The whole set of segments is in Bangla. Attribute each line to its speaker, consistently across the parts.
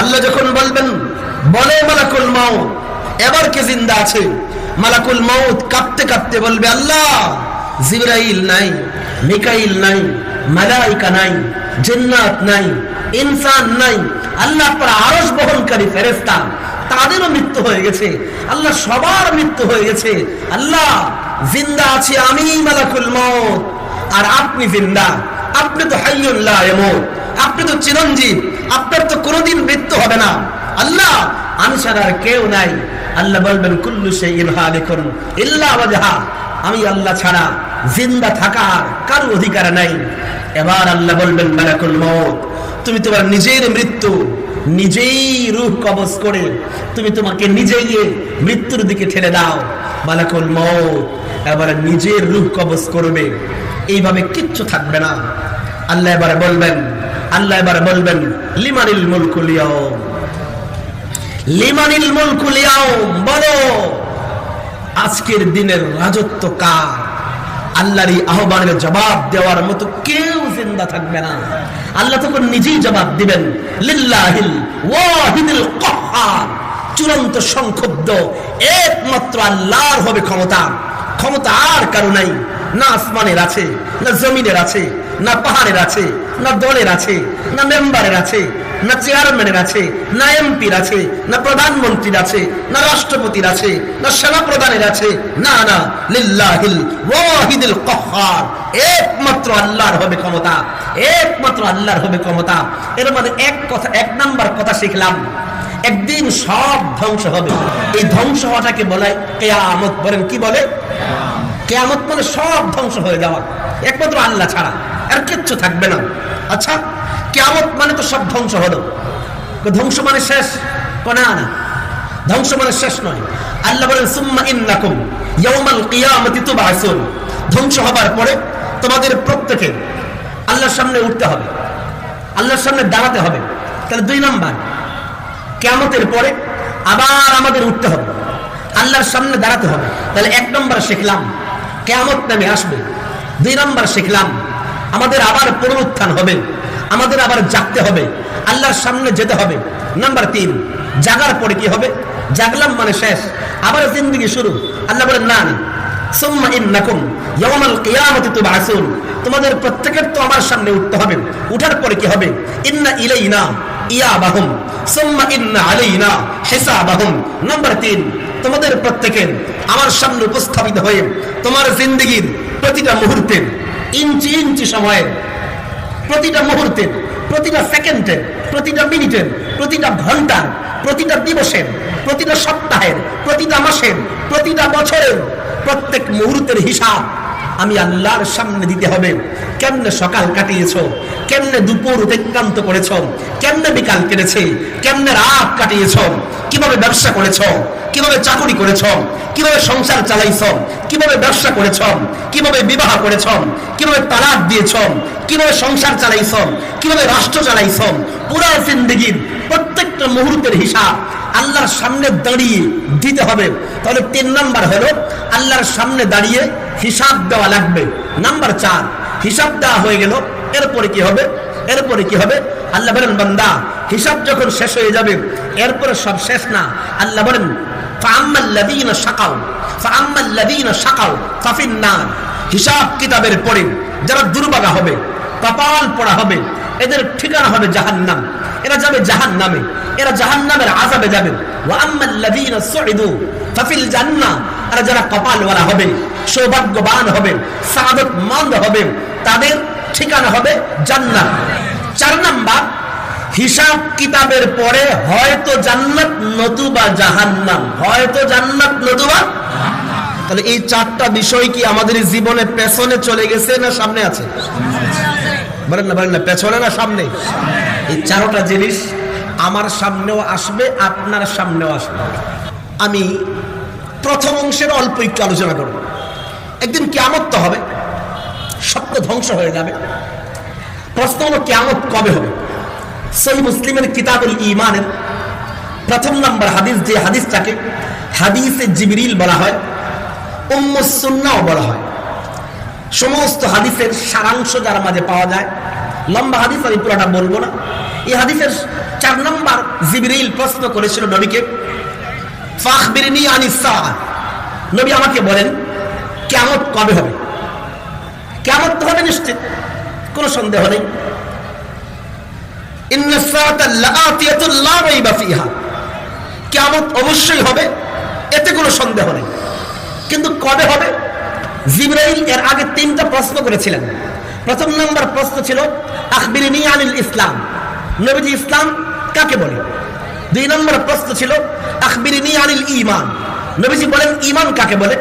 Speaker 1: আল্লাহ যখন বলবেন, বলে মালাকুল মাউত, এবার কে জিন্দা আছে? মালাকুল মাউত কাঁপতে কাঁপতে বলবে, আল্লাহ, জিবরাইল নাই, মিকাইল নাই, মালাইকা নাই, জিন্নাত নাই, ইনসান নাই। আল্লাহ আপনার আরস বহনকারী ফেরেস্তা তাদেরও মৃত্যু হয়ে গেছে। আল্লাহ সবার মৃত্যু হয়ে গেছে। আল্লাহ, জিন্দা আছে আমি মালাকুল মত আর আপনি জিন্দা। আপনি তো হাইয়ুল্লাহ এমন আপনি তো চিরঞ্জীব, আপনার তো কোনোদিন মৃত্যু হবে না। আল্লাহ, আমি ছাড়া আর কেউ নাই। আল্লাহ বলবেন, কুল্লু সেই হালিকুন ইল্লা ওয়াজহা। আমি আল্লাহ ছাড়া জিন্দা থাকার কারও অধিকার নাই। এবার আল্লাহ বলবেন, মালাকুল মত তুমি তোমার নিজের মৃত্যু নিজেই রূপ কবজ করে তুমি তোমাকে নিজেই মৃত্যুর দিকে ঠেলে দাও। মালাকুল মত এবার নিজের রূপ কবজ করবে। এইভাবে কিচ্ছু থাকবে না। আল্লাহ এবারে বলবেন আল্লাহ এবারে বলবেন, লিমানিল মুলকুল ইয়াউম লিমানিল মুলকুল ইয়াউম বলো, আজকের দিনের রাজত্ব কার? আল্লাহর এই আহ্বানের জবাব দেওয়ার মতো কেউ জিন্দা থাকবে না। আল্লাহ তখন নিজেই জবাব দিবেন, লিল্লাহিল ওয়াহিদুল কাহ্হার চূড়ান্ত সংক্ষুব্ধ, একমাত্র আল্লাহর হবে ক্ষমতা। ক্ষমতা আর কারও নাই, না আসমানের আছে, না জমিনের আছে না পাহাড়ের আছে, না দলের আছে, না মেম্বারের আছে, না চেয়ারম্যানের আছে, না এমপির আছে, না প্রধানমন্ত্রীর আছে, না রাষ্ট্রপতির আছে, না সেনা প্রধানের আছে, না না, লিল্লাহিল ওয়াহিদুল কাহ্হার একমাত্র আল্লাহর হবে ক্ষমতা, একমাত্র আল্লাহর হবে ক্ষমতা। এর মানে এক কথা, এক নাম্বার কথা শিখলাম, একদিন সব ধ্বংস হবে। এই ধ্বংস হওয়াটাকে বলে কেয়ামত। বলেন কি বলে? কেয়ামত মানে সব ধ্বংস হয়ে যাওয়া। একমাত্র আল্লাহ ছাড়া। আর কিচ্ছু থাকবে না। আচ্ছা কেমন মানে তো সব ধ্বংস হলো। ধ্বংস মানে শেষ? না না। ধ্বংস মানে শেষ নয়। আল্লাহ বলেন, সুম্মা ইন্নাকুম ইয়াউমাল কিয়ামতি তুবাসুন ধ্বংস হবার পরে তোমাদের প্রত্যেকে আল্লাহর সামনে উঠতে হবে। আল্লাহর সামনে দাঁড়াতে হবে। তাহলে দুই নাম্বার, কেয়ামতের পরে আবার আমাদের উঠতে হবে। আল্লাহর সামনে দাঁড়াতে হবে। তাহলে এক নম্বর শিখলাম, কেয়ামত নামে আসবে। দুই নম্বর শিখলাম আমাদের আবার পুনরুত্থান হবে। আমাদের আবার জাগতে হবে। আল্লাহর সামনে যেতে হবে। নাম্বার তিন, জাগার পরে কি হবে? জাগলাম মানে শেষ। আবার জিন্দগি শুরু। আল্লাহ বলেন, না তোমাদের প্রত্যেকের তো আমার সামনে উঠতে হবে। উঠার পরে কি হবে? ইন্না ইলাইনা ইয়াবাহুম। সুম্মা ইন্না আলাইনা হিসাবাহুম। নাম্বার 3 তোমাদের প্রত্যেকের আমার সামনে উপস্থাপিত হয়ে তোমার জিন্দেগীর প্রতিটা মুহূর্তের ইঞ্চি ইঞ্চি সময়ের প্রতিটা মুহূর্তের প্রতিটা সেকেন্ডের প্রতিটা মিনিটের প্রতিটা ঘণ্টার প্রতিটা দিবসের প্রতিটা সপ্তাহের প্রতিটা মাসের প্রতিটা বছরের প্রত্যেক মুহূর্তের হিসাব আমি আল্লাহর সামনে দিতে হবে। কেমনে সকাল কাটিয়েছ? কেমনে দুপুর অতিক্রান্ত করেছ? কেমনে বিকাল কেটেছে? কেমনে রাত কাটিয়েছ? কীভাবে ব্যবসা করেছ? কীভাবে চাকরি করেছ? কীভাবে সংসার চালাইছ? কীভাবে ব্যবসা করেছ? কীভাবে বিবাহ করেছ? কীভাবে তালাক দিয়েছ? কীভাবে সংসার চালাইছ? কীভাবে রাষ্ট্র চালাইছ? পুরা জিন্দগির প্রত্যেকটা মুহূর্তের হিসাব আল্লাহর সামনে দাঁড়িয়ে দিতে হবে। তাহলে তিন নাম্বার হলো, আল্লাহর সামনে দাঁড়িয়ে হিসাব দেওয়া লাগবে। নাম্বার চার, হিসাব দেওয়া হয়ে গেল। এরপরে কি হবে? এরপরে কি হবে? আল্লাহ বলেন, বান্দা, হিসাব যখন শেষ হয়ে যাবে, এরপরে সব শেষ না। আল্লাহ বলেন হিসাব কিতাবের পরে যারা দুর্বাগা হবে, কপাল পড়া হবে এদের ঠিকানা হবে জাহান্নাম। এরা যাবে জাহান্নামে। এরা জাহান্নামের আযাবে যাবে। যারা কপালওয়ালা হবে, সৌভাগ্যবান তাদের ঠিকানা হবে জান্নাত। চার নাম্বার, হিসাব কিতাবের পরে হয়তো জান্নাত নতুবা জাহান্নাম। হয়তো জান্নাত নতুবা তাহলে এই চারটা বিষয় কি আমাদের জীবনে পেছনে চলে গেছে না সামনে আছে? বলেন না বলেন না, পেছনে না সামনে? এই চারোটা জিনিস আমার সামনেও আসবে, আপনার সামনেও আসবে। আমি প্রথম অংশের অল্প একটু আলোচনা করব। একদিন কেমত তো হবে সত্য ধ্বংস হয়ে যাবে। প্রশ্ন হলো কেমত কবে হবে? সেই মুসলিমের কিতাবুল ইমানের প্রথম নম্বর হাদিস, যে হাদিসটাকে হাদিসে জিবরিল বলা হয় উম্মুসুন্নাও বলা হয়। সমস্ত হাদিসের সারাংশ যার মাঝে পাওয়া যায়। লম্বা হাদিস আমি পুরোটা বলব না। এই হাদিসের চার নম্বর জিবরিল প্রশ্ন করেছিল নবীকে নবী আমাকে বলেন কেমন কবে হবে? কেমন তো হবে নিশ্চিত, কোনো সন্দেহ নেই। কিয়ামত অবশ্যই হবে, এতে কোনো সন্দেহ নেই। কিন্তু কবে হবে? জিবরাইল এর আগে তিনটা প্রশ্ন করেছিলেন। প্রথম নম্বর প্রশ্ন ছিল আখবিরিনি আনিল ইসলাম। নবীজি ইসলাম কাকে বলে? দুই নম্বর প্রশ্ন ছিল আখবিরিনি আনিল ইমান নবীজি বলেন, ঈমান কাকে বলে?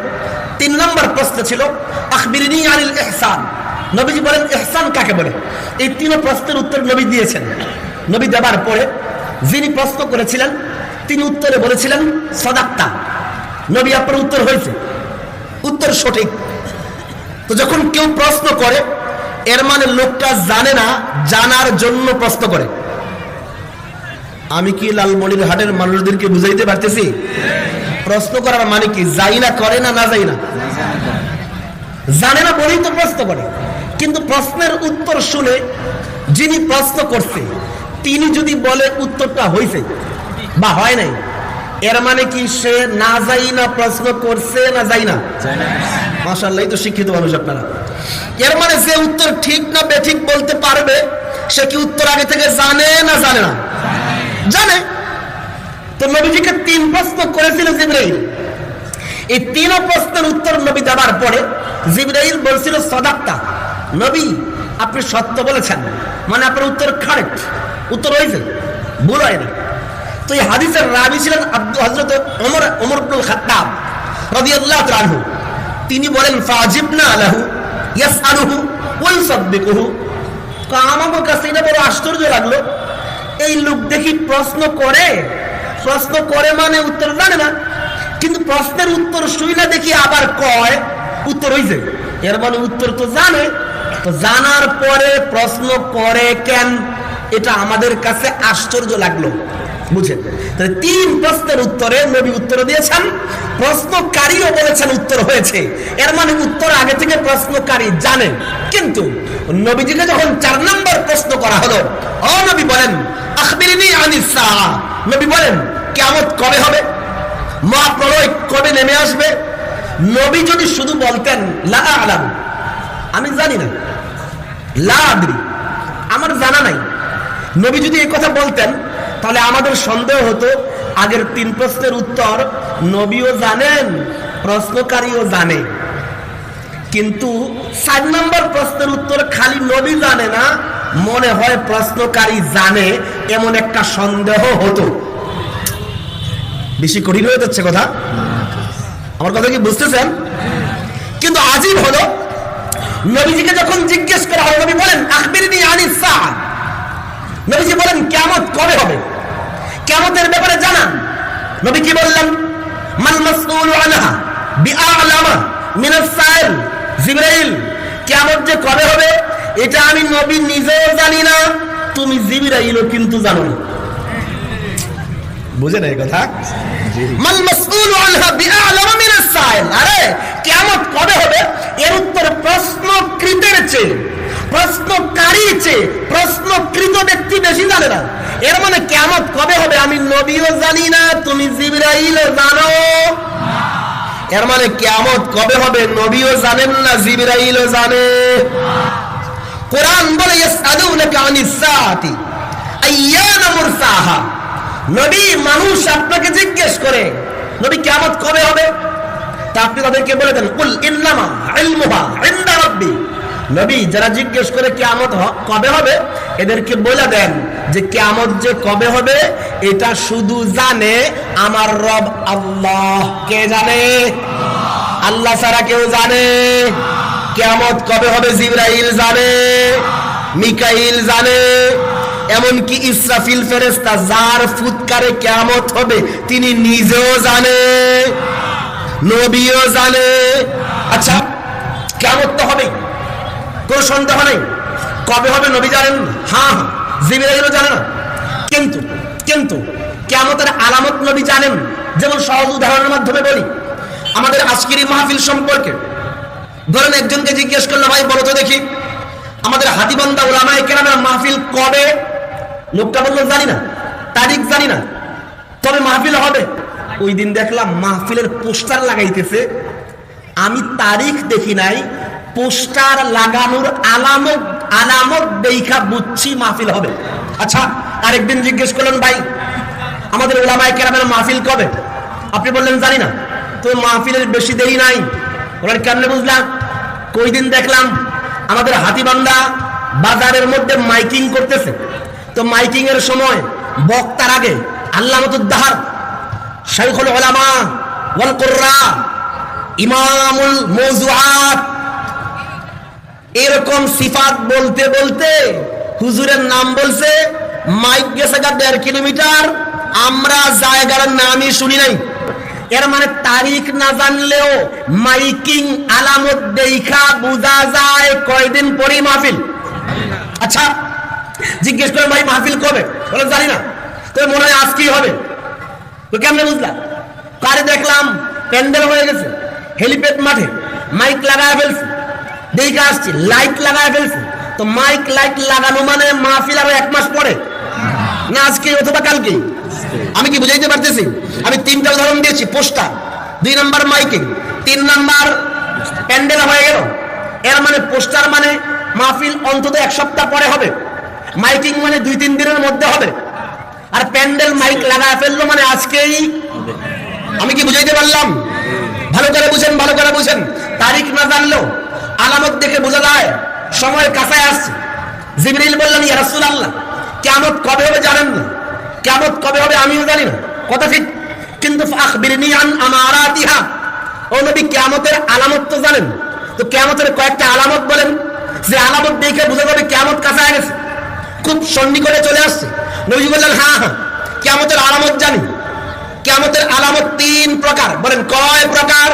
Speaker 1: তিন নম্বর প্রশ্ন ছিল আখবিরিনি আনিল এহসান নবীজি বলেন এহসান কাকে বলে? এই তিন প্রশ্নের উত্তর নবী দিয়েছেন। নবী দেবার পরে যিনি প্রশ্ন করেছিলেন, তিনি উত্তরে বলেছিলেন, সদাক্তা। নবী আপনার উত্তর হয়েছে। উত্তর সঠিক। তো যখন কেউ প্রশ্ন করে, এর মানে লোকটা জানে না, জানার জন্য প্রশ্ন করে। আমি কি লালমনির হাটের মানুষদেরকে বুঝাইতে পারতেছি? প্রশ্ন করার মানে কি? যাই না, করে না না যাই না। জানে না বলেই তো প্রশ্ন করে। কিন্তু প্রশ্নের উত্তর শুনে যিনি প্রশ্ন করছে, তিনি যদি বলে উত্তরটা হয়েছে বা হয় নাই এর মানে কি? সে না যাই না প্রশ্ন করছে না যাই না। মাসাল্লাহ তো শিক্ষিত মানুষ আপনারা। এর মানে যে উত্তর ঠিক না বেঠিক বলতে পারবে সে কি উত্তর আগে থেকে জানে না জানে না? জানে। তো নবীজিকে তিন প্রশ্ন করেছিল জিব্রাইল। এই তিন প্রশ্নের উত্তর নবী দেওয়ার পরে জিব্রাইল বলছিল সদাক্তা নবী আপনি সত্য বলেছেন। মানে আপনার উত্তর কারেক্ট উত্তর হয়েছে ভুল হয়নি তো এই হাদিসের রাবি ছিলেন হজরত ওমর ওমর আব্দুল খাত্তাব রাদিয়াল্লাহু তাআলা তিনি বলেন ফাজিব ফাজিবনা লাহু ইয়াসআলুহু ওয়া ইউসাদদিকুহু তো আমার কাছে এটা বড় আশ্চর্য লাগল। এই লোক দেখি প্রশ্ন করে প্রশ্ন করে মানে উত্তর জানে না, কিন্তু প্রশ্নের উত্তর শুই না দেখি আবার কয়, উত্তর হইছে এর মানে উত্তর তো জানে। তো জানার পরে প্রশ্ন করে কেন? এটা আমাদের কাছে আশ্চর্য লাগল। বুঝেন তাহলে তিন প্রশ্নের উত্তরে নবী উত্তর দিয়েছেন, প্রশ্নকারীও বলেছেন উত্তর হয়েছে। এর মানে উত্তর আগে থেকে প্রশ্নকারী জানেন কিন্তু নবীজিকে যখন চার নম্বর প্রশ্ন করা হলো ও নবী বলেন, আখবিরিনি আনিস নবী বলেন, কিয়ামত কবে হবে? মহাপ্রলয় কবে নেমে আসবে? নবী যদি শুধু বলতেন, লা আলাম। আমি জানি না। লা আমার জানা নাই। নবী যদি এই কথা বলতেন তাহলে আমাদের সন্দেহ হতো, আগের তিন প্রশ্নের উত্তর নবীও জানেন, প্রশ্নকারীও জানে। কিন্তু চার নম্বর প্রশ্নের উত্তর খালি নবী জানে না, মনে হয় প্রশ্নকারী জানে, এমন একটা সন্দেহ হতো। বেশি কঠিন হয়ে যাচ্ছে কথা? আমার কথা কি বুঝতেছেন? কিন্তু আজিব হলো, নবীজিকে যখন জিজ্ঞেস করা হয়, নবী বলেন আখবিরিনি আনিস নবীজি বলেন কেমন কবে হবে? কিয়ামতের ব্যাপারে জানান। নবী কি বললেন? মাল মাসউলু আনহা বিআলামা মিন আস-সাইল জিবরাইল কিয়ামত যে কবে হবে এটা আমি নবী নিজেও জানি না তুমি জিবরাইলও কিন্তু জানো না। বুঝে না এই কথা মাল মাসউলু আনহা বিআলামা মিন আস-সাইল আরে কিয়ামত কবে হবে? এর উত্তর প্রশ্ন প্রশ্নকৃতের চেয়ে। প্রশ্নকারী চেয়ে প্রশ্নকৃত ব্যক্তি বেশি জানে না। এর মানে কেমন কবে হবে আমি নবীও জানি না, তুমি জিবরাইলও জানো। এর মানে কেমত কবে হবে নবীও জানেন না, জিবরাইলও জানে। কোরআন বলে নবী মানুষ আপনাকে জিজ্ঞেস করে নবী কিয়ামত কবে হবে? তা আপনি তাদেরকে বলে দেন, কুল ইন্নামা ইলমুহা ইনদা রাব্বি নবী, যারা জিজ্ঞেস করে কিয়ামত কবে হবে, এদেরকে বলে দেন যে কিয়ামত যে কবে হবে, এটা শুধু জানে আমার রব আল্লাহ। কে জানে? আল্লাহ ছাড়া কেউ জানে। কেয়ামত কবে হবে জিব্রাইল জানে, মিকাইল জানে, এমনকি ইসরাফিল ফেরেস্তা যার ফুৎকারে কেয়ামত হবে, তিনি নিজেও জানে, নবীও জানে। আচ্ছা কেমন তো হবে কোনো সন্দেহ নেই কবে হবে নবী জানেন? হ্যাঁ হ্যাঁ জিবিরাইলও জানে না। কিন্তু কিন্তু কেমতের আলামত নবী জানেন, যেমন সহজ উদাহরণের মাধ্যমে বলি। আমাদের আজকের এই মাহফিল সম্পর্কে ধরেন একজনকে জিজ্ঞেস করল ভাই, বলো তো দেখি, আমাদের হাতিবন্দা ওলামায় কেরামের মাহফিল কবে? লোকটা বলল, জানি না, তারিখ জানি না, তবে মাহফিল হবে। ওই দিন দেখলাম মাহফিলের পোস্টার লাগাইতেছে, আমি তারিখ দেখি নাই পোস্টার লাগানোর আলামত আলামত দেখা বুঝছি মাহফিল হবে। আচ্ছা আরেকদিন জিজ্ঞেস করলেন, ভাই, আমাদের ওলামায় কেরামের মাহফিল কবে? আপনি বললেন, জানি না। তো মাহফিলের বেশি দেরি নাই। ওনার কেমনে বুঝলাম? কই দিন দেখলাম, আমাদের হাতিবান্ধা বাজারের মধ্যে মাইকিং করতেছে। তো মাইকিং এর সময় বক্তার আগে আল্লাহ মতুদ্দাহার শাইখুল ওলামা ওয়াল কুররা, ইমামুল মৌজুআত এরকম সিফাত বলতে বলতে হুজুরের নাম বলছে, মাইক গেছে গা দেড় কিলোমিটার, আমরা জায়গার নামই শুনি নাই। এর মানে তারিখ না জানলেও মাইকিং আলামত দেখা বোঝা যায় কয়দিন পরে মাহফিল। আচ্ছা জিজ্ঞেস করে ভাই, মাহফিল কবে? বলে, জানি না। তো মনে হয় আজকেই হবে। তো কেমনে বুঝলাম? কারে দেখলাম, প্যান্ডেল হয়ে গেছে, হেলিপ্যাড মাঠে, মাইক লাগায় ফেলছে। দেখে আসছি লাইট লাগায় ফেলছে। তো মাইক লাইট লাগানো মানে মাহফিল আরও এক মাস পরে। না আজকে অথবা কালকে আমি কি বুঝাইতে পারতেছি? আমি তিনটা উদাহরণ দিয়েছি, পোস্টার। দুই নাম্বার মাইকিং তিন নাম্বার প্যান্ডেল হয়ে গেল। এর মানে পোস্টার মানে মাহফিল অন্তত এক সপ্তাহ পরে হবে। মাইকিং মানে দুই তিন দিনের মধ্যে হবে। আর প্যান্ডেল মাইক লাগায় ফেলল মানে আজকেই। আমি কি বুঝাইতে পারলাম? ভালো করে বুঝেন, ভালো করে বুঝেন। তারিখ না জানলেও আলামত দেখে বোঝা যায় সময় কাছায় আসছে জিবরিল বললেন ইয়া রাসূলুল্লাহ কিয়ামত কবে হবে জানেন না? কিয়ামত কবে হবে আমিও জানি না। কথা ঠিক। কিন্তু আখবিরনি আন আমারাতিহা। ও নবী কিয়ামতের আলামত তো জানেন। তো কিয়ামতের কয়েকটা আলামত বলেন যে আলামত দেখে বোঝা যাবে কিয়ামত কাছায় গেছে। খুব সন্নি করে চলে আসছে। নবী বললেন হ্যাঁ হ্যাঁ কিয়ামতের আলামত জানি। কিয়ামতের আলামত তিন প্রকার। বলেন কয় প্রকার।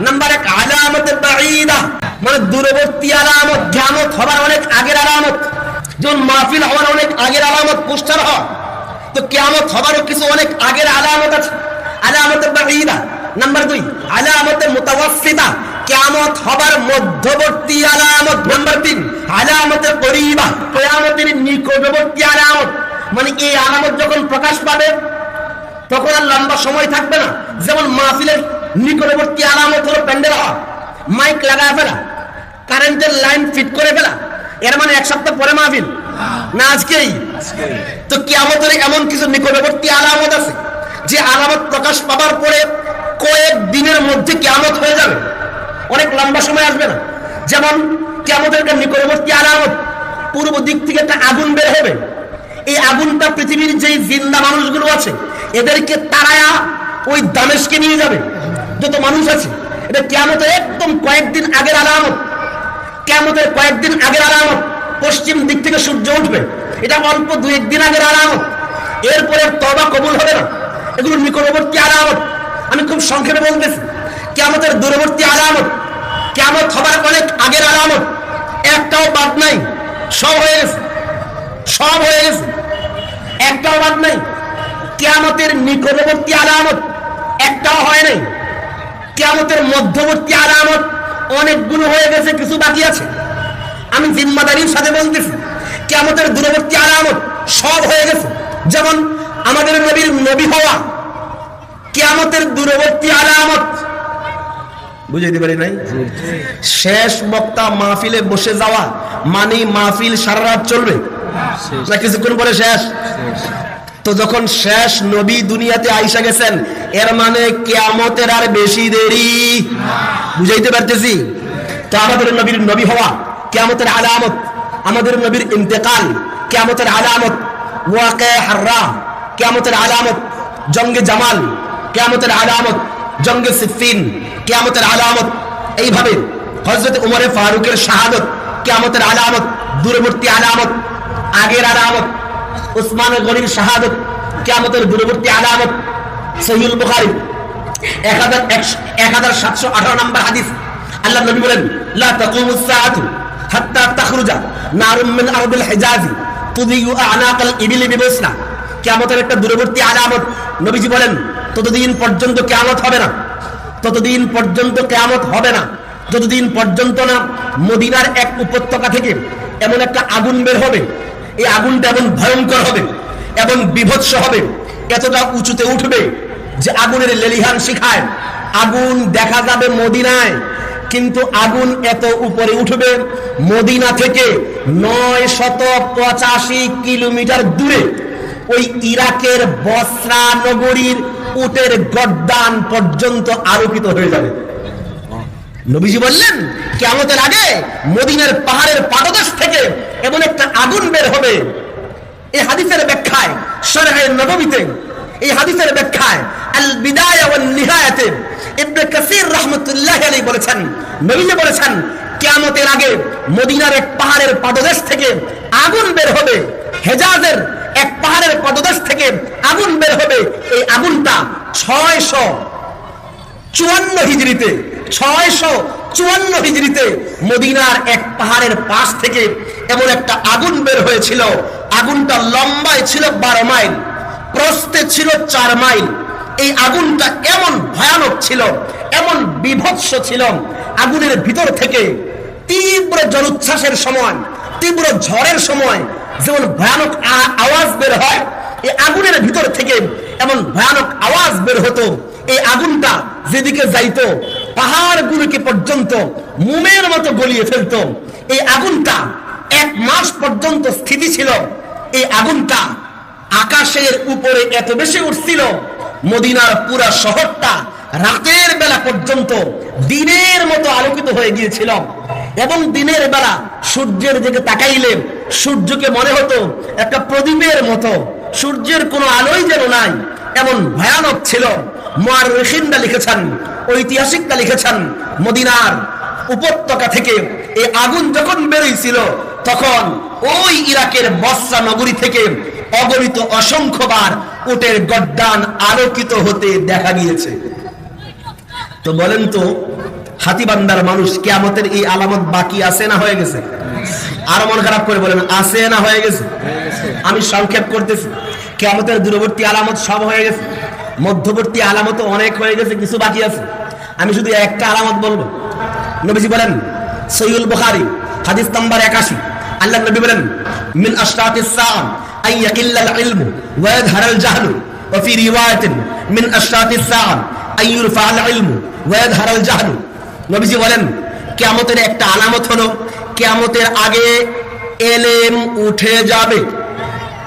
Speaker 1: নাম্বার এক আলামত বাঈদা। মানে দূরবর্তী আলামত কিয়ামত হবার অনেক আগের আলামত, যেমন মাহফিল হওয়ার অনেক আগের আলামত, পোস্টার হওয়া। তো কিয়ামত হবারও কিছু অনেক আগের আলামত আছে। আলামত বাঈদা, নাম্বার দুই, আলামত মুতাওয়াসসিতা কিয়ামত হবার মধ্যবর্তী আলামত, নাম্বার তিন, আলামত করিবা কিয়ামতের নিকটবর্তী আলামত। মানে এই আলামত যখন প্রকাশ পাবে, তখন আর লম্বা সময় থাকবে না। যেমন মাহফিলের নিকটবর্তী আলামত হলো প্যান্ডেল হওয়া। মাইক লাগায় ফেলা, কারেন্টের লাইন ফিট করে ফেলা, এর মানে এক সপ্তাহ পরে মাহফিল। না আজকেই? তো কিয়ামতের এমন কিছু নিকটবর্তী আলামত আছে, যে আলামত প্রকাশ পাবার পরে কয়েক দিনের মধ্যে কিয়ামত হয়ে যাবে। অনেক লম্বা সময় আসবে না। যেমন কিয়ামতের একটা নিকটবর্তী আলামত, পূর্ব দিক থেকে একটা আগুন বের হবে। এই আগুনটা পৃথিবীর যেই জিন্দা মানুষগুলো আছে, এদেরকে তারায়া ওই দামেশকে নিয়ে যাবে। যত মানুষ আছে এটা কেমতের একদম কয়েকদিন আগের আলামত। কেমতের কয়েকদিন আগের আলামত। পশ্চিম দিক থেকে সূর্য উঠবে। এটা অল্প দু একদিন আগের আলামত। এরপরে তবা কবুল হবে না। এগুলো নিকটবর্তী আলামত। আমি খুব সংক্ষেপে বলতেছি। কেমতের দূরবর্তী আলামত। কেমত হবার অনেক আগের আলামত। একটাও বাদ নাই। সব হয়ে গেছে। সব হয়ে গেছে। একটাও বাদ নাই। কেয়ামতের নিকটবর্তী আলামত। একটাও হয় নাই। কেয়ামতের মধ্যবর্তী আলামত অনেকগুলো হয়ে গেছে, কিছু বাকি আছে। আমি জিম্মাদারির সাথে বলতেছি, কেয়ামতের দূরবর্তী আলামত সব হয়ে গেছে। যেমন আমাদের নবীর নবী হওয়া, কেয়ামতের দূরবর্তী আলামত বুঝাইতে পারি নাই? শেষ বক্তা মাহফিলে বসে যাওয়া মানে মাহফিল সারা রাত চলবে? না কিছুক্ষণ পরে শেষ? তো যখন শেষ নবী দুনিয়াতে আইসা গেছেন, এর মানে কেয়ামতের আর বেশি দেরি। বুঝাইতে পারতেছি? তো আমাদের নবীর নবী হওয়া কেয়ামতের আলামত, আমাদের নবীর ইন্তেকাল কেয়ামতের আলামত। ওয়াকে হাররা, কেয়ামতের আলামত। জঙ্গে জামাল, কেয়ামতের আলামত। জঙ্গে সিফিন, কেয়ামতের আলামত। এইভাবে হজরত উমরে ফারুকের শাহাদত কেয়ামতের আলামত, দূরবর্তী আলামত, আগের আলামত। উসমান গনির শাহাদত, কেয়ামতের দূরবর্তী আলামত সহিউল বুখারী, এক হাজার এক হাজার সাতশো আঠারো নম্বর হাদিস। আল্লাহ নবী বলেন হাত্তা একটা দূরবর্তী আলামত বলেন, ততদিন পর্যন্ত কিয়ামত হবে না, ততদিন পর্যন্ত কেয়ামত হবে না যতদিন পর্যন্ত না মদিনার এক উপত্যকা থেকে এমন একটা আগুন বের হবে এই আগুনটা এমন ভয়ঙ্কর হবে এবং বিভৎস হবে, এতটা উঁচুতে উঠবে যে আগুনের লেলিহান শিখায়, আগুন দেখা যাবে মদিনায়, কিন্তু আগুন এত উপরে উঠবে মদিনা থেকে নয় শত পঁচাশি কিলোমিটার দূরে। ওই ইরাকের বসরা নগরীর উটের গড্ডান পর্যন্ত আলোকিত হয়ে যাবে। নবীজি বললেন কেমতের আগে মদিনার পাহাড়ের পাদদেশ থেকে এমন একটা আগুন বের হবে। এই হাদিসের ব্যাখ্যায় সরহে নবমীতে এই হাদিসের ব্যাখ্যায় বিদায় বলেছেন বলেছেন, কিয়ামতের আগে মদিনার এক পাহাড়ের পাদদেশ থেকে আগুন বের হবে। এক পাহাড়ের থেকে আগুন বের হবে। এই আগুনটা ছয়শো চুয়ান্ন হিজড়িতে চুয়ান্ন হিজড়িতে মদিনার এক পাহাড়ের পাশ থেকে এমন একটা আগুন বের হয়েছিল। আগুনটা লম্বায় ছিল বারো মাইল প্রস্তে ছিল চার মাইল। এই আগুনটা এমন ভয়ানক ছিল, এমন বিভৎস ছিল, আগুনের ভিতর থেকে তীব্র জলোচ্ছ্বাসের সময়, তীব্র ঝড়ের সময় যেমন ভয়ানক আওয়াজ বের হয়, এই আগুনের ভিতর থেকে এমন ভয়ানক আওয়াজ বের হতো। এই আগুনটা যেদিকে যাইতো পাহাড়গুলোকে পর্যন্ত মুমের মতো গলিয়ে ফেলতো। এই আগুনটা এক মাস পর্যন্ত স্থিতি ছিল। এই আগুনটা আকাশের উপরে এত বেশি উঠছিল মদিনার পুরা শহরটা রাতের বেলা পর্যন্ত দিনের মতো আলোকিত হয়ে গিয়েছিল। এবং দিনের বেলা সূর্যের দিকে তাকাইলে সূর্যকে মনে হতো একটা প্রদীপের মতো। সূর্যের কোনো আলোই যেন নাই, এমন ভয়ানক ছিল। মুআররিখিনরা লিখেছেন ঐতিহাসিকরা লিখেছেন মদিনার উপত্যকা থেকে। এই আগুন যখন বেরোইছিল তখন ওই ইরাকের বসরা নগরী থেকে অগণিত অসংখ্যবার উটের গড্ডান আলোকিত হতে দেখা গিয়েছে। তো বলেন তো, হাতিবান্দার মানুষ কেয়ামতের এই আলামত বাকি আছে না হয়ে গেছে? আর মন খারাপ করে বলেন, আছে না হয়ে গেছে? আমি সংক্ষেপ করতেছি। কেয়ামতের দূরবর্তী আলামত সব হয়ে গেছে। মধ্যবর্তী আলামত অনেক হয়ে গেছে, কিছু বাকি আছে। আমি শুধু একটা আলামত বলব। নবীজি বলেন সৈয়ুল বুখারী, হাদিস নাম্বার একাশি। আল্লাহ নবী বলেন, মিন আশরাতিস সাআ আন ইয়াকিল্লাল ইলমু ওয়া ইয়াযহারাল জাহলু ওয়া ফি রিওয়ায়াতিন, মিন আশরাতিস সাআ আন ইউরফাল ইলমু ওয়া ইয়াযহারাল জাহলু নবীজি বলেন, কিয়ামতের একটা আলামত হলো, কিয়ামতের আগে এলেম উঠে যাবে।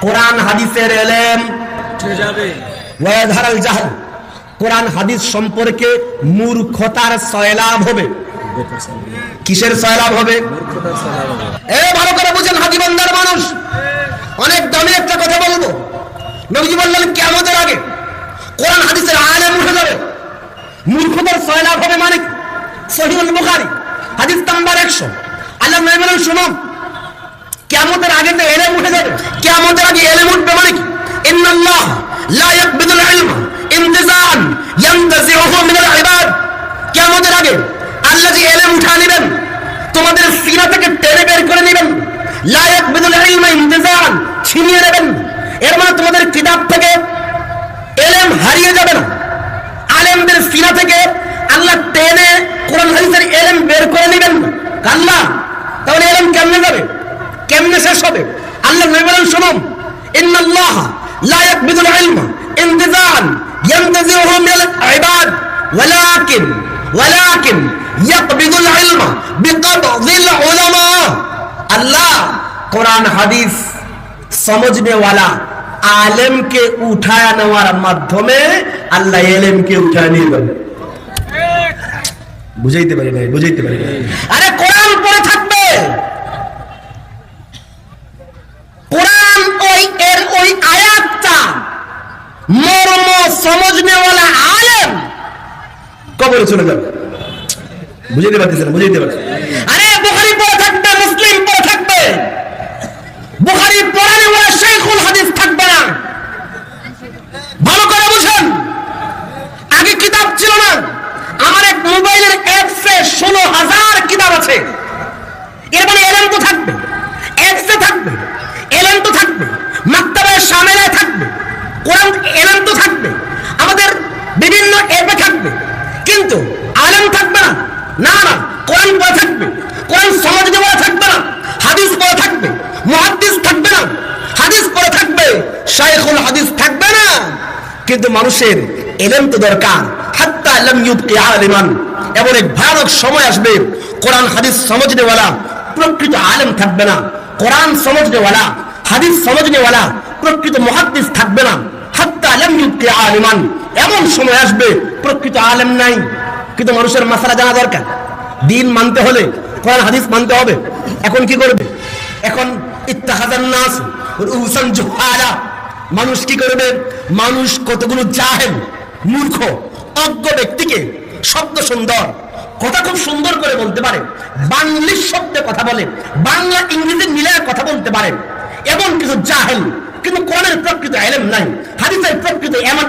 Speaker 1: কোরআন, হাদিসের এলেম
Speaker 2: উঠে যাবে।
Speaker 1: কোরআন হাদিস সম্পর্কে মূর্খতার সয়লাভ হবে। কিসের সয়লাভ হবে? এ ভালো করে বুঝেন হাতিবান্দার মানুষ। অনেক দামি একটা কথা বলব। নবীজি বললেন কেমতের আগে কোরআন হাদিসের আলেম উঠে যাবে। মূর্খতার সয়লাভ হবে মানে কি? সহিহুল বুখারী, হাদিস নাম্বার একশো। আল্লাহ নবী বলেন শুনো কেমতের আগে তো এলেম উঠে যাবে। কেমতের আগে এলেম উঠবে মানে কি? ইন্নাল্লাহ লা ইয়াকবিদুল ইলমা ইমতিজান ইয়ানতাজিউহু মিনাল ইবাদ। কেমতের আগে আল্লাহ যে এলেম উঠা নেবেন, তোমাদের সিনা থেকে টেনে বের করে নেবেন, লা ইয়াকবিদুল ইলমা ইমতিজান ছিনিয়ে নেবেন। এর মানে তোমাদের কিতাব থেকে এলেম হারিয়ে যাবে না। আলেমদের সিনা থেকে আল্লাহ টেনে কোরআন হাদিসের এলেম বের করে নেবেন। আল্লাহ তাহলে এলেম কেমনে যাবে? কেমনে শেষ হবে? আল্লাহ নবী শুনুন, ইন্নাল্লাহ لا يقبض العلم. انتزاعا ينتزعه من العباد. ولكن ولكن يقبض العلم بقبض العلماء. আল্লাহ কোরআন হাদিস সমঝনেওয়ালা আলেমকে উঠায় নেওয়ার মাধ্যমে আল্লাহ এলেমকে উঠায় নিয়ে যাবে বুঝাইতে পারি নাই বুঝাইতে পারি নাই আরে কোরআন পড়ে থাকবে কোরআন ওই আয়াতটা মর্ম সমঝনে वाला আলেম। কবরে চলে যাবে। বুঝাইতে পারতেছেন বুঝাইতে পারছেন আরে বুখারী পড়ে থাকবে মুসলিম পড়ে থাকবে। বুখারী পড়ানে ওরা শেখুল হাদিস থাকবে না। ভালো করে বুঝেন। আগে কিতাব ছিল না। আমার এক মোবাইলের অ্যাপসে ষোলো হাজার কিতাব আছে। এর মানে এলেন তো থাকবে। অ্যাপসে থাকবে। এলেন তো থাকবে। মাক্তাবায় সামেলায় থাকবে, কোরআন এলেন তো থাকবে, আমাদের বিভিন্ন অ্যাপে থাকবে। কিন্তু আলেম থাকবে না না না, কোরআন পড়ে থাকবে, কোরআন সমাজ দেওয়া থাকবে না, হাদিস পড়ে থাকবে, মুহাদ্দিস থাকবে না, হাদিস পড়ে থাকবে, শাইখুল হাদিস থাকবে না। কিন্তু মানুষের এলেম তো দরকার, হাত্তা লাম ইউবকি আলিমান। এমন এক ভয়ানক সময় আসবে, কোরআন, হাদিস সমঝনেওয়ালা প্রকৃত আলেম থাকবে না, কোরআন সমঝনেওয়ালা হাদিস সমঝনেওয়ালা প্রকৃত মুহাদ্দিস থাকবে না। হাত্তা লাম ইউবকি আলিমান। এমন সময় আসবে, প্রকৃত আলেম নাই। কিন্তু মানুষের মাসালা জানা দরকার। দিন মানতে হলে, কোরআন, হাদিস মানতে হবে। এখন কি করবে? এখন ইত্তাহাদান নাস রুসান জুহালা। মানুষ কি করবে? মানুষ কতগুলো জাহেল, মূর্খ, অজ্ঞ ব্যক্তিকে শব্দ সুন্দর, কথা খুব সুন্দর করে বলতে পারে। বাংলিশ শব্দে কথা বলে, বাংলা ইংরেজি মিলে কথা বলতে পারে। এমন কিছু জাহেল কিন্তু কোরআনের প্রকৃত এলেম নাই, হাদিসের প্রকৃত এমন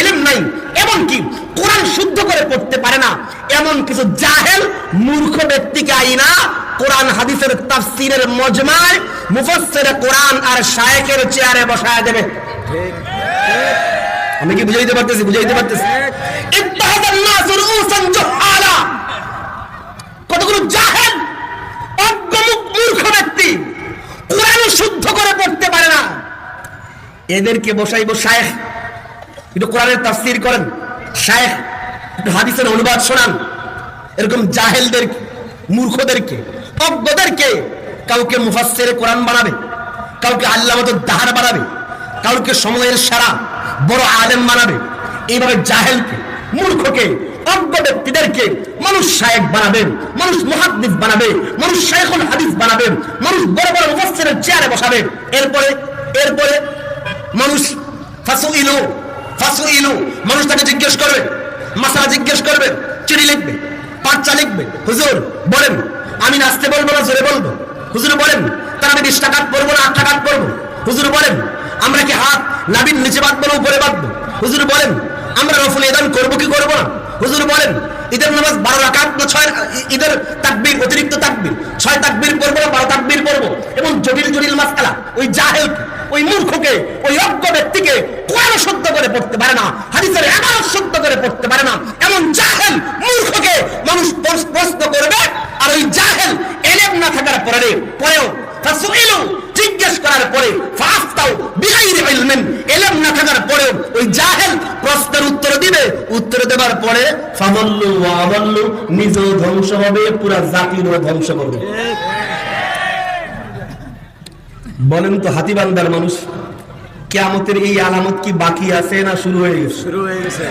Speaker 1: এলেম নাই এমন কি কোরআন শুদ্ধ করে পড়তে পারে না, এমন কিছু জাহেল, মূর্খ ব্যক্তিকে আইনা, কোরআন, হাদিসের তাফসীরের মজমায়, মুফাসসিরে কোরআন আর শায়েখের চেয়ারে বসায় দেবে। আমি কি বুঝাইতে পারতেছি? বুঝাইতে পারতেছি? ইত্তাহাদান নাস রুসান জুহালা। কতগুলো জাহেল, অজ্ঞমুখ মূর্খ ব্যক্তি কোরআন শুদ্ধ করে পড়তে পারে না। এদেরকে বসাইব শায়েখ। একটু কোরআনের তাফসীর করেন। শায়েখ, একটু হাদিসের অনুবাদ শোনান। এরকম জাহেলদের, মূর্খদেরকে, অজ্ঞদেরকে কাউকে মুফাসসিরে কোরআন বানাবে, কাউকে আল্লাহ মতো দাহার বানাবে, কাউকে সময়ের সারা বড় আলেম বানাবে। এইভাবে জাহেলকে, মূর্খকে অজ্ঞ ব্যক্তিদেরকে মানুষ শায়েক বানাবেন মানুষ মুহাদ্দিস বানাবে, মানুষ শাইখুল হাদিস বানাবেন মানুষ বড় বড় মুফাসসিরের চেয়ারে বসাবে। এরপরে এরপরে মানুষ ফাসু ইলু ফাসু ইলু মানুষ তাকে জিজ্ঞেস করবে, মাসালা জিজ্ঞেস করবে, চিঠি লিখবে পাঁচটা লিখবে, হুজুর বলেন, আমি নাচতে বলব না জোরে বলব? হুজুর বলেন, তার আমি বিশ টাকাত পড়ব না আট টাকাত পড়ব? হুজুর বলেন, আমরা কি হাত নাবির নিচে বাঁধবো না উপরে বাঁধবো? হুজুর বলেন, আমরা রফুল এদান করব কি করব না? হুজুর বলেন, ঈদের নামাজ বারো রাকাত না ছয়, ঈদের তাকবীর, অতিরিক্ত তাকবীর? ছয় তাকবীর পড়ব না, বারো তাকবীর পড়ব। এবং জটিল জটিল মাসকালা ওই জাহেল ওই মূর্খকে, ওই অজ্ঞ ব্যক্তিকে কোরআন শুদ্ধ করে পড়তে পারে না, হাদিসের এমানত শুদ্ধ করে পড়তে পারে না। এমন জাহেল, মূর্খকে মানুষ প্রশ- প্রশ্ন করবে, আর ওই জাহেল এলেম না থাকার পরে, পরেও ফাসুইলু জিজ্ঞেস করার পরে ফাফতাও বিগাইরি ইলমিন, এলেম না থাকার পরেও ওই জাহেল প্রশ্নের উত্তর দিবে। উত্তর দেবার পরে ফাদল্লু ওয়া নিজেও ধ্বংস হবে, পুরা ধ্বংস করবে। বলেন তো হাতিবান্দার মানুষ, কেয়ামতের এই আলামত কি বাকি আছে না শুরু হয়ে গেছে?
Speaker 2: শুরু হয়ে গেছে।